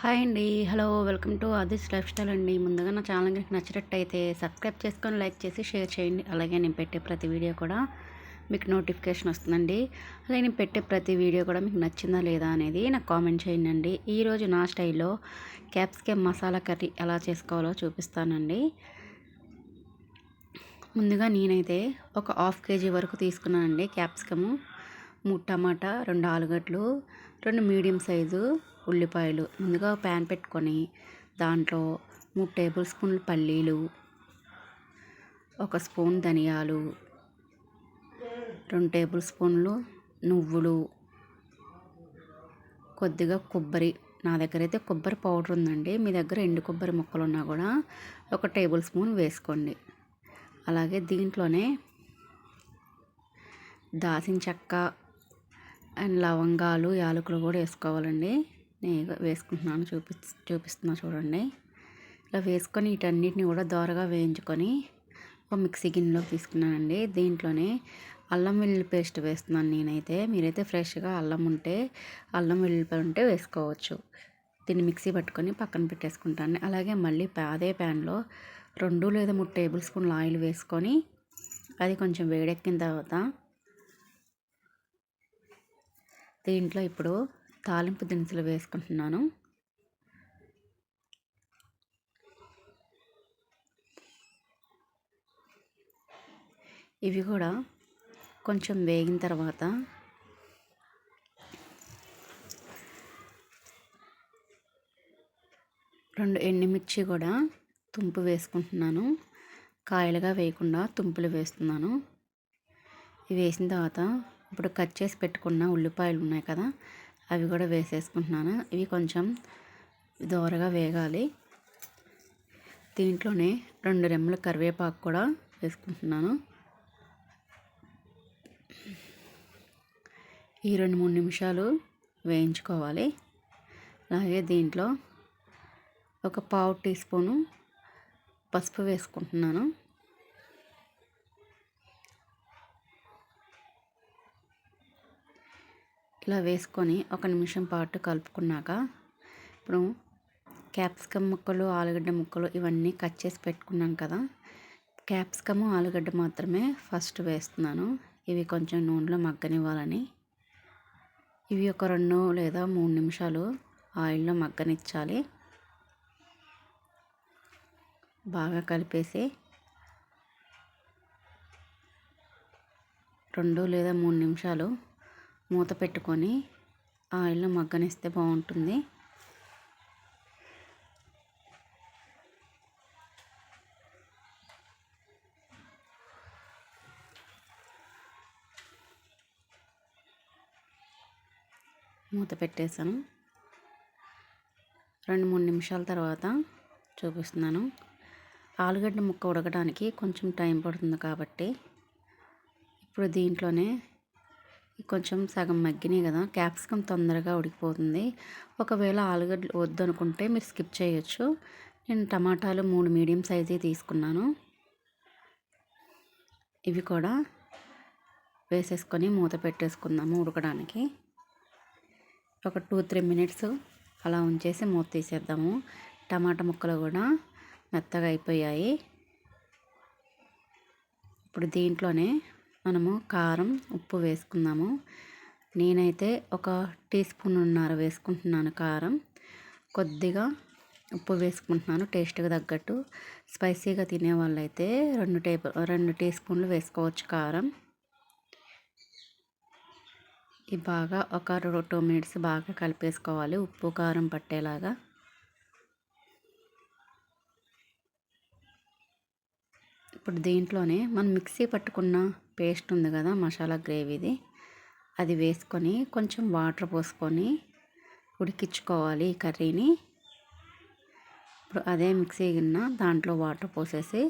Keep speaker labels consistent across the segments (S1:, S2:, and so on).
S1: Hi అండి. Hello welcome to Adi's lifestyle అండి. ముందుగా నా ఛానల్ మీకు నచ్చినట్టయితే సబ్స్క్రైబ్ చేసుకొని లైక్ చేసి షేర్ చేయండి. అలాగే నేను పెట్టే ప్రతి వీడియో కూడా మీకు నోటిఫికేషన్ వస్తుందండి. అలాగే నేను పెట్టే ప్రతి వీడియో కూడా మీకు నచ్చిందా లేదా అనేది నాకు కామెంట్ చేయండి ఈరోజు నా స్టైల్లో క్యాప్సికమ్ మసాలా కర్రీ ఎలా చేసుకోవాలో చూపిస్తానండి. ముందుగా నేనైతే ఒక హాఫ్ కేజీ వరకు తీసుకున్నానండి క్యాప్సికము. మూడు టమాటా రెండు ఆలుగడ్డలు రెండు మీడియం సైజు ఉల్లిపాయలు ముందుగా ప్యాన్ పెట్టుకొని దాంట్లో మూడు టేబుల్ స్పూన్లు పల్లీలు ఒక స్పూన్ ధనియాలు రెండు టేబుల్ స్పూన్లు నువ్వులు కొద్దిగా కొబ్బరి. నా దగ్గర అయితే కొబ్బరి పౌడర్ ఉందండి. మీ దగ్గర ఎండు కొబ్బరి ముక్కలు ఉన్నా కూడా ఒక టేబుల్ స్పూన్ వేసుకోండి. అలాగే దీంట్లోనే దాసిన చెక్క అండ్ లవంగాలు యాలకులు కూడా వేసుకోవాలండి. నేను వేసుకుంటున్నాను చూపి చూపిస్తున్నా చూడండి. ఇలా వేసుకొని వీటన్నిటిని కూడా దోరగా వేయించుకొని ఒక మిక్సీ గిన్నెలోకి తీసుకున్నానండి. దీంట్లోనే అల్లం వెల్లుల్లి పేస్ట్ వేస్తున్నాను నేనైతే. మీరైతే ఫ్రెష్గా అల్లం ఉంటే అల్లం వెల్లుల్లిపాయ ఉంటే వేసుకోవచ్చు. దీన్ని మిక్సీ పట్టుకొని పక్కన పెట్టేసుకుంటాను. అలాగే మళ్ళీ అదే ప్యాన్లో రెండు లేదా మూడు టేబుల్ స్పూన్ల ఆయిల్ వేసుకొని అది కొంచెం వేడెక్కిన తర్వాత దీంట్లో ఇప్పుడు తాలింపు దినుసులు వేసుకుంటున్నాను. ఇవి కూడా కొంచెం వేగిన తర్వాత రెండు ఎండుమిర్చి కూడా తుంపు వేసుకుంటున్నాను. కాయలుగా వేయకుండా తుంపులు వేస్తున్నాను. ఇవి వేసిన తర్వాత ఇప్పుడు కట్ చేసి పెట్టుకున్న ఉల్లిపాయలు ఉన్నాయి కదా అవి కూడా వేసేసుకుంటున్నాను. ఇవి కొంచెం దోరగా వేగాలి. దీంట్లోనే రెండు రెమ్మల కరివేపాకు కూడా వేసుకుంటున్నాను. ఈ రెండు మూడు నిమిషాలు వేయించుకోవాలి. అలాగే దీంట్లో ఒక పావు టీ స్పూను పసుపు వేసుకుంటున్నాను. ఇలా వేసుకొని ఒక నిమిషం పాటు కలుపుకున్నాక ఇప్పుడు క్యాప్సికమ్ ముక్కలు ఆలుగడ్డ ముక్కలు ఇవన్నీ కట్ చేసి పెట్టుకున్నాం కదా. క్యాప్సికము ఆలుగడ్డ మాత్రమే ఫస్ట్ వేస్తున్నాను. ఇవి కొంచెం నూనెలో మగ్గనివ్వాలని. ఇవి ఒక రెండు లేదా మూడు నిమిషాలు ఆయిల్లో మగ్గనిచ్చాలి. బాగా కలిపేసి రెండు లేదా మూడు నిమిషాలు మూత పెట్టుకొని ఆయిల్లో మగ్గనిస్తే బాగుంటుంది. మూత పెట్టేసాను రెండు మూడు నిమిషాల తర్వాత చూపిస్తున్నాను. ఆలుగడ్డ ముక్క ఉడకడానికి కొంచెం టైం పడుతుంది కాబట్టి ఇప్పుడు దీంట్లోనే కొంచెం సగం మగ్గినాయి కదా క్యాప్సికమ్ తొందరగా ఉడికిపోతుంది. ఒకవేళ ఆలుగడ్డలు వద్దనుకుంటే మీరు స్కిప్ చేయొచ్చు. నేను టమాటాలు మూడు మీడియం సైజే తీసుకున్నాను. ఇవి కూడా వేసేసుకొని మూత పెట్టేసుకుందాము ఉడకడానికి. ఒక టూ త్రీ మినిట్స్ అలా ఉంచేసి మూత తీసేద్దాము. టమాటా ముక్కలు కూడా మెత్తగా అయిపోయాయి. ఇప్పుడు దీంట్లోనే మనము కారం ఉప్పు వేసుకుందాము. నేనైతే ఒక టీ స్పూన్ ఉన్నర వేసుకుంటున్నాను కారం. కొద్దిగా ఉప్పు వేసుకుంటున్నాను టేస్ట్గా తగ్గట్టు. స్పైసీగా తినే వాళ్ళైతే రెండు టేబుల్ రెండు టీ స్పూన్లు వేసుకోవచ్చు కారం. ఇది బాగా ఒక టూ మినిట్స్ బాగా కలిపేసుకోవాలి ఉప్పు కారం పట్టేలాగా. ఇప్పుడు దీంట్లోనే మనం మిక్సీ పట్టుకున్న పేస్ట్ ఉంది కదా మసాలా గ్రేవీది. అది వేసుకొని కొంచెం వాటర్ పోసుకొని ఉడికించుకోవాలి ఈ కర్రీని. ఇప్పుడు అదే మిక్సీ గిన్న దాంట్లో వాటర్ పోసేసి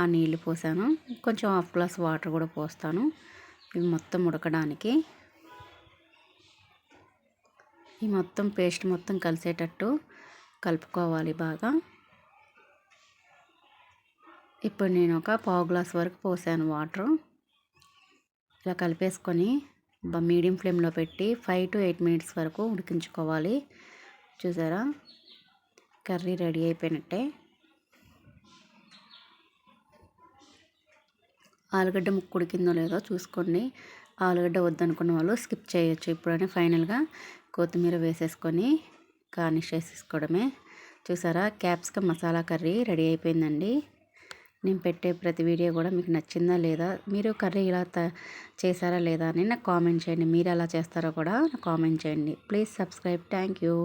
S1: ఆ నీళ్ళు పోసాను. కొంచెం హాఫ్ గ్లాస్ వాటర్ కూడా పోస్తాను. ఇవి మొత్తం ఉడకడానికి. ఈ మొత్తం పేస్ట్ మొత్తం కలిసేటట్టు కలుపుకోవాలి బాగా. ఇప్పుడు నేను ఒక పావు గ్లాస్ వరకు పోసాను వాటర్. ఇలా కలిపేసుకొని మీడియం ఫ్లేమ్లో పెట్టి ఫైవ్ టు ఎయిట్ మినిట్స్ వరకు ఉడికించుకోవాలి. చూసారా? కర్రీ రెడీ అయిపోయినట్టే. ఆలుగడ్డ ముక్కు ఉడికిందో లేదో చూసుకోండి. ఆలుగడ్డ వద్దనుకున్న వాళ్ళు స్కిప్ చేయొచ్చు. ఇప్పుడనే ఫైనల్గా కొత్తిమీర వేసేసుకొని గార్నిష్ చేసేసుకోవడమే. చూసారా? క్యాప్సికమ్ మసాలా కర్రీ రెడీ అయిపోయిందండి. నేను పెట్టే ప్రతి వీడియో కూడా మీకు నచ్చిందా లేదా? మీరు కర్రీ ఇలా చేశారా లేదా అని నాకు కామెంట్ చేయండి. మీరు ఎలా చేస్తారో కూడా కామెంట్ చేయండి. Please subscribe. Thank you.